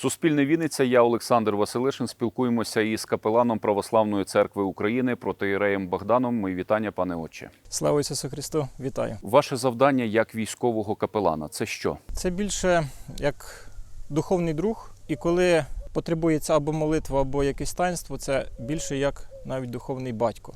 Суспільне Вінниця, я Олександр Василишин. Спілкуємося із капеланом Православної церкви України протоіреєм Богданом. Мої вітання, пане отче. Слава Ісусу Христу, вітаю. Ваше завдання як військового капелана це що? Це більше як духовний друг, і коли потребується або молитва, або якесь таїнство, це більше як навіть духовний батько,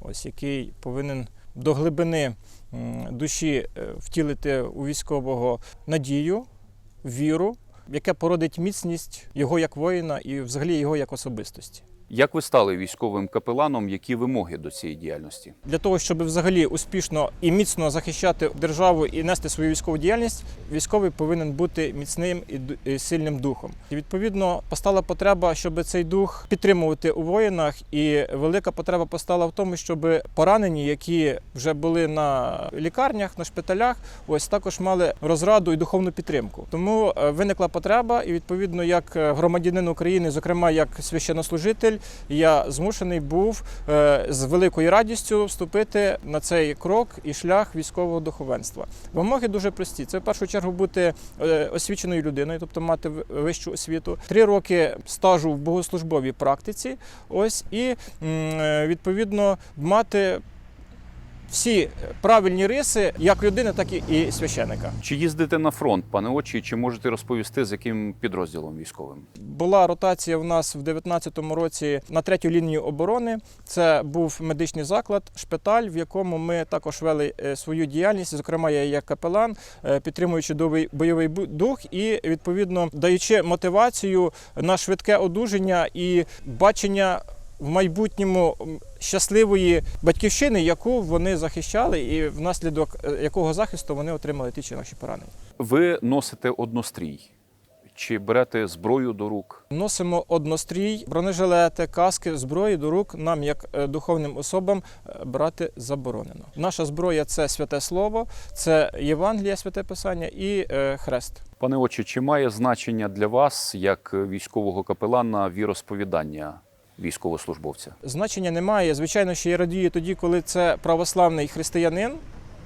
ось який повинен до глибини душі е, втілити у військового надію, віру, яке породить міцність його як воїна і взагалі його як особистості. Як ви стали військовим капеланом? Які вимоги до цієї діяльності? Для того, щоб взагалі успішно і міцно захищати державу і нести свою військову діяльність, військовий повинен бути міцним і сильним духом. І відповідно постала потреба, щоб цей дух підтримувати у воїнах, і велика потреба постала в тому, щоб поранені, які вже були на лікарнях, на шпиталях, ось також мали розраду і духовну підтримку. Тому е, виникла потреба, і відповідно, як е, громадянин України, зокрема як священнослужитель, я змушений був е, з великою радістю вступити на цей крок і шлях військового духовенства. Вимоги дуже прості. Це в першу чергу бути е, освіченою людиною, тобто мати вищу освіту, три роки стажу в богослужбовій практиці. Ось і е, відповідно мати. Всі правильні риси як людини, так і, священика. Чи їздите на фронт, пане отче? Чи можете розповісти, з яким підрозділом військовим? Була ротація в нас в 19-му році на третю лінію оборони. Це був медичний заклад, шпиталь, в якому ми також вели е, свою діяльність. Зокрема, я як капелан, е, підтримуючи бойовий дух і відповідно даючи мотивацію на швидке одужання і бачення. В майбутньому щасливої батьківщини, яку вони захищали, і внаслідок е, якого захисту вони отримали ті чи наші поранення. Ви носите однострій? Чи берете зброю до рук? Носимо однострій, бронежилети, каски, зброї до рук нам, як е, духовним особам, е, брати заборонено. Наша зброя це святе слово, це Євангелія, святе писання і хрест. Пане отче, чи має значення для вас як військового капелана віросповідання військовослужбовця? Значення немає. Звичайно, що я радію тоді, коли це православний християнин.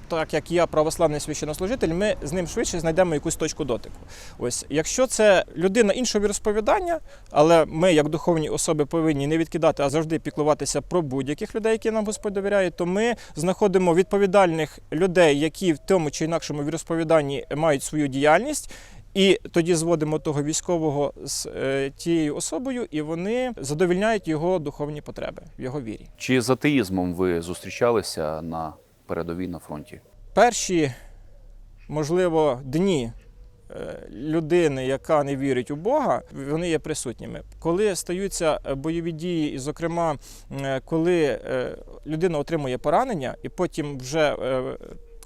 Так як я православний священнослужитель, ми з ним швидше знайдемо якусь точку дотику. Ось, якщо це людина іншого віросповідання, але ми, як духовні особи, повинні не відкидати, а завжди піклуватися про будь-яких людей, які нам Господь довіряє, то ми знаходимо відповідальних людей, які в тому чи інакшому віросповіданні мають свою діяльність. І тоді зводимо того військового з е, тією особою, і вони задовільняють його духовні потреби в його вірі. Чи з атеїзмом ви зустрічалися на передовій на фронті? Перші, можливо, дні е, людини, яка не вірить у Бога, вони є присутніми. Коли стаються е, бойові дії, і, зокрема, коли людина отримує поранення, і потім вже.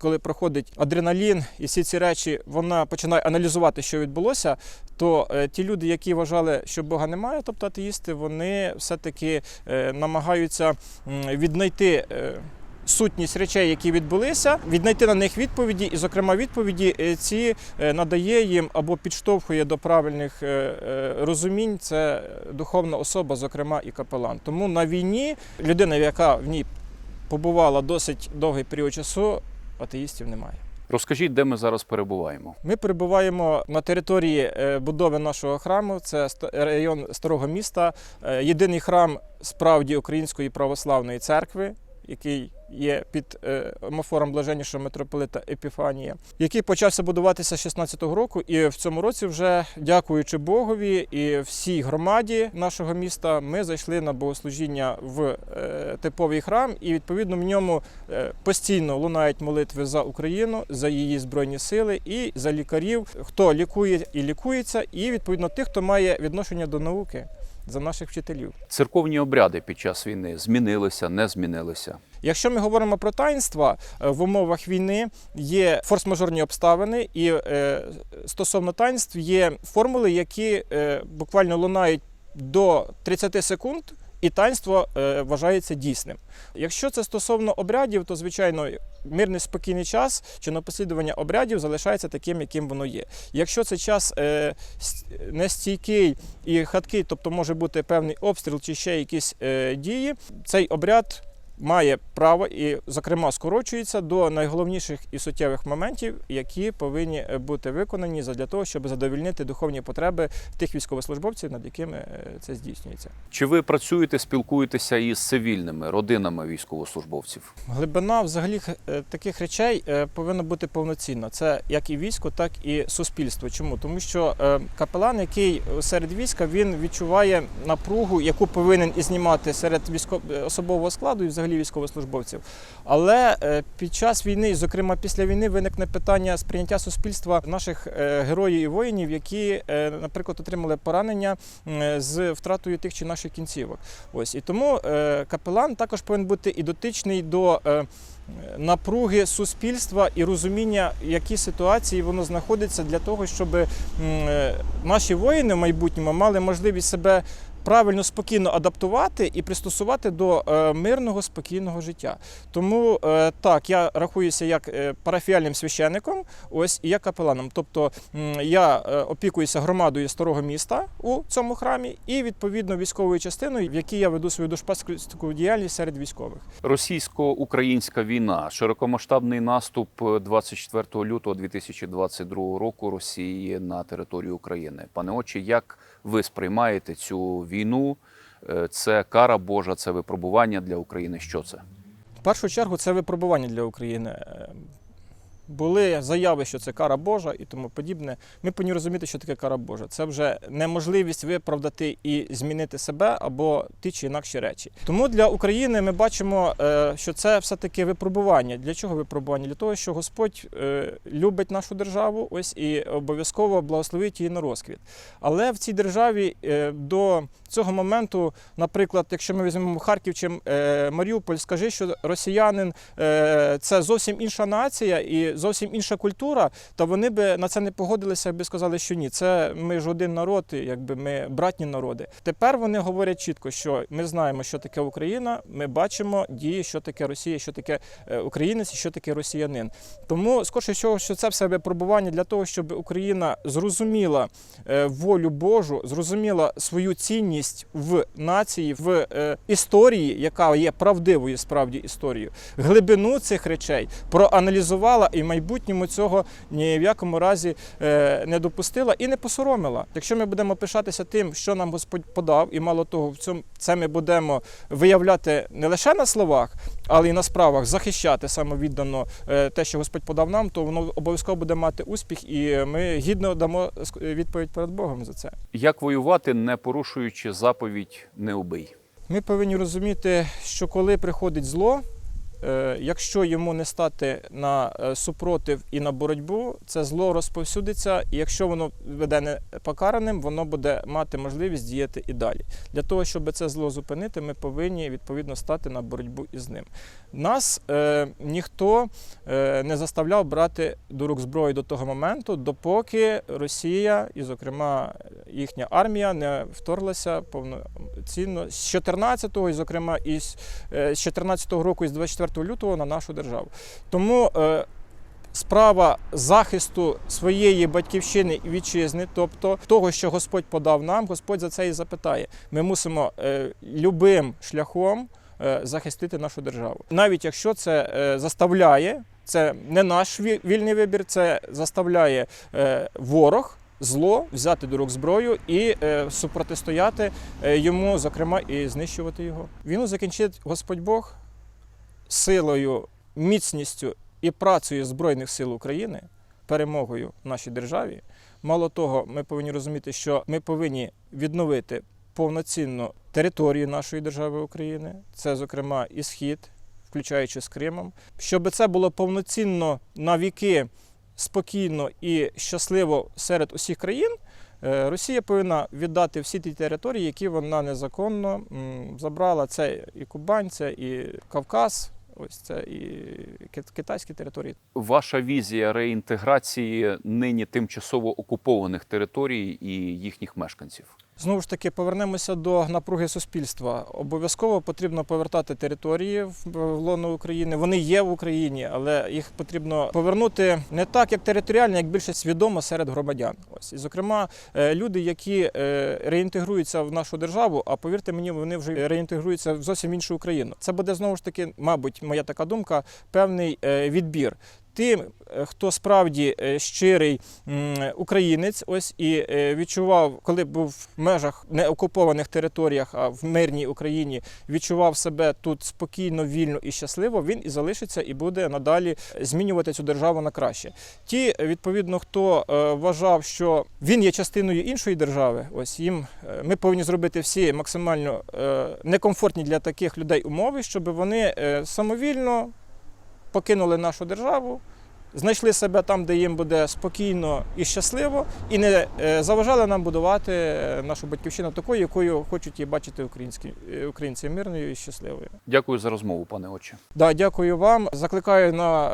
Коли проходить адреналін і всі ці речі, вона починає аналізувати, що відбулося, то е, ті люди, які вважали, що Бога немає, тобто атеїсти, вони все-таки е, намагаються віднайти е, сутність речей, які відбулися, віднайти на них відповіді, і, зокрема, відповіді ці надає їм або підштовхує до правильних розумінь. Це духовна особа, зокрема, і капелан. Тому на війні людина, яка в ній побувала досить довгий період часу, атеїстів немає. Розкажіть, де ми зараз перебуваємо? Ми перебуваємо на території е, будови нашого храму. Це ст- район старого міста. Е, Єдиний храм справді Української православної церкви, який є під е, блаженнішого митрополита Епіфанія, який почався будуватися з 16-го року. І в цьому році, вже дякуючи Богові і всій громаді нашого міста, ми зайшли на богослужіння в е, типовий храм, і відповідно в ньому е, постійно лунають молитви за Україну, за її збройні сили і за лікарів, хто лікує і лікується, і відповідно тих, хто має відношення до науки. За наших вчителів. Церковні обряди під час війни змінилися, не змінилися. Якщо ми говоримо про таїнства, е, в умовах війни є форс-мажорні обставини, і е, стосовно таїнств є формули, які е, буквально лунають до 30 секунд. І таїнство е, вважається дійсним. Якщо це стосовно обрядів, то звичайно мирний спокійний час чи напослідування обрядів залишається таким, яким воно є. Якщо це час е, нестійкий і хаткий, тобто може бути певний обстріл чи ще якісь е, дії, цей обряд має право і, зокрема, скорочується до найголовніших і суттєвих моментів, які повинні е, бути виконані для того, щоб задовільнити духовні потреби тих військовослужбовців, над якими е, це здійснюється. Чи ви працюєте, спілкуєтеся із цивільними родинами військовослужбовців? Глибина взагалі е, таких речей повинна бути повноцінна. Це як і військо, так і суспільство. Чому? Тому що капелан, який серед війська, він відчуває напругу, яку повинен і знімати серед військо... е, особового складу і взагалі військовослужбовців. Але е, під час війни, зокрема після війни, виникне питання сприйняття суспільства наших е, героїв і воїнів, які, е, наприклад, отримали поранення з втратою тих чи наших кінцівок. Ось і тому капелан також повинен бути і дотичний до. Напруги суспільства і розуміння, в якій ситуації воно знаходиться для того, щоб наші воїни в майбутньому мали можливість себе правильно спокійно адаптувати і пристосувати до е, мирного спокійного життя. Тому е, так, я рахуюся як е, парафіальним священником, ось і як капеланом. Тобто я опікуюся громадою старого міста у цьому храмі і відповідно військовою частиною, в якій я веду свою душпастерську діяльність серед військових. Російсько-українська війна, широкомасштабний наступ 24 лютого 2022 року Росії на територію України. Пане отче, як ви сприймаєте цю війну? Е, Це кара Божа, це випробування для України. Що це? В першу чергу це випробування для України. Були заяви, що це кара Божа і тому подібне. Ми повинні розуміти, що таке кара Божа. Це вже неможливість виправдати і змінити себе або ті чи інакші речі. Тому для України ми бачимо, е, що це все-таки випробування. Для чого випробування? Для того, що Господь е, любить нашу державу, ось і обов'язково благословить її на розквіт. Але в цій державі е, до цього моменту, наприклад, якщо ми візьмемо Харків чи Маріуполь, скажи, що росіянин це зовсім інша нація і зовсім інша культура, то вони би на це не погодилися, якби сказали, що ні, це ми ж один народ, якби ми братні народи. Тепер вони говорять чітко, що ми знаємо, що таке Україна, ми бачимо дії, що таке Росія, що таке е, українець, що таке росіянин. Тому скорше всього, що це все випробування для того, щоб Україна зрозуміла е, волю Божу, зрозуміла свою цінність в нації, в е, історії, яка є правдивою справді історією, глибину цих речей проаналізувала і майбутньому цього ні в якому разі е, не допустила і не посоромила. Якщо ми будемо пишатися тим, що нам Господь подав, і мало того, в цьому це ми будемо виявляти не лише на словах, але й на справах захищати самовіддано е, те, що Господь подав нам, то воно обов'язково буде мати успіх, і ми гідно дамо відповідь перед Богом за це. Як воювати, не порушуючи заповідь не убий? Ми повинні розуміти, що коли приходить зло, якщо йому не стати на е, супротив і на боротьбу, це зло розповсюдиться, і якщо воно веде не покараним, воно буде мати можливість діяти і далі. Для того, щоб це зло зупинити, ми повинні відповідно стати на боротьбу із ним. Нас е, ніхто е, не заставляв брати до рук зброю до того моменту, допоки Росія, і, зокрема, їхня армія не вторглася повноцінно з 14-го, і, зокрема, із е, з 14-го року, і з 24 лютого на нашу державу. Тому е, справа захисту своєї батьківщини і вітчизни, тобто того, що Господь подав нам, Господь за це і запитає. Ми мусимо е, любим шляхом е, захистити нашу державу. Навіть якщо це е, заставляє, це не наш вільний вибір, це заставляє е, ворог. Зло взяти до рук зброю і е, супротистояти е, йому, зокрема, і знищувати його. Війну закінчить Господь Бог силою, міцністю і працею Збройних сил України, перемогою в нашій державі. Мало того, ми повинні розуміти, що ми повинні відновити повноцінно територію нашої держави України, це, зокрема, і схід, включаючи з Кримом, щоб це було повноцінно на віки спокійно і щасливо серед усіх країн. е, Росія повинна віддати всі ті території, які вона незаконно забрала. Це і Кубань, це і Кавказ, Ось це і ки- китайські території. Ваша візія реінтеграції нині тимчасово окупованих територій і їхніх мешканців. Знову ж таки, повернемося до напруги суспільства. Обов'язково потрібно повертати території в лоно України. Вони є в Україні, але їх потрібно повернути не так, як територіально, як більше свідомо серед громадян. Ось і зокрема, е, люди, які е, реінтегруються в нашу державу, а повірте мені, вони вже реінтегруються в зовсім іншу Україну. Це буде знову ж таки, мабуть, моя така думка, певний е, відбір. Тим, е, хто справді е, щирий українець, ось і е, відчував, коли був в межах неокупованих територіях, а в мирній Україні відчував себе тут спокійно, вільно і щасливо, він і залишиться і буде надалі змінювати цю державу на краще. Ті, відповідно, хто вважав, що він є частиною іншої держави, ось їм ми повинні зробити всі максимально некомфортні для таких людей умови, щоб вони самовільно покинули нашу державу, знайшли себе там, де їм буде спокійно і щасливо, і не е, заважали нам будувати е, нашу батьківщину такою, якою хочуть її бачити українські е, українці мирною і щасливою. Дякую за розмову, пане отче. Да, дякую вам. Закликаю на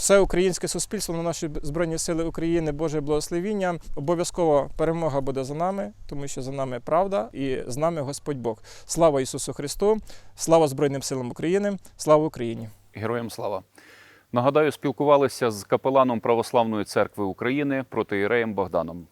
все українське суспільство, на наші Збройні Сили України, Боже благословіння. Обов'язково перемога буде за нами, тому що за нами правда і з нами Господь Бог. Слава Ісусу Христу! Слава Збройним силам України! Слава Україні! Героям слава. Нагадаю, спілкувалися з капеланом Православної церкви України протиєреєм Богданом.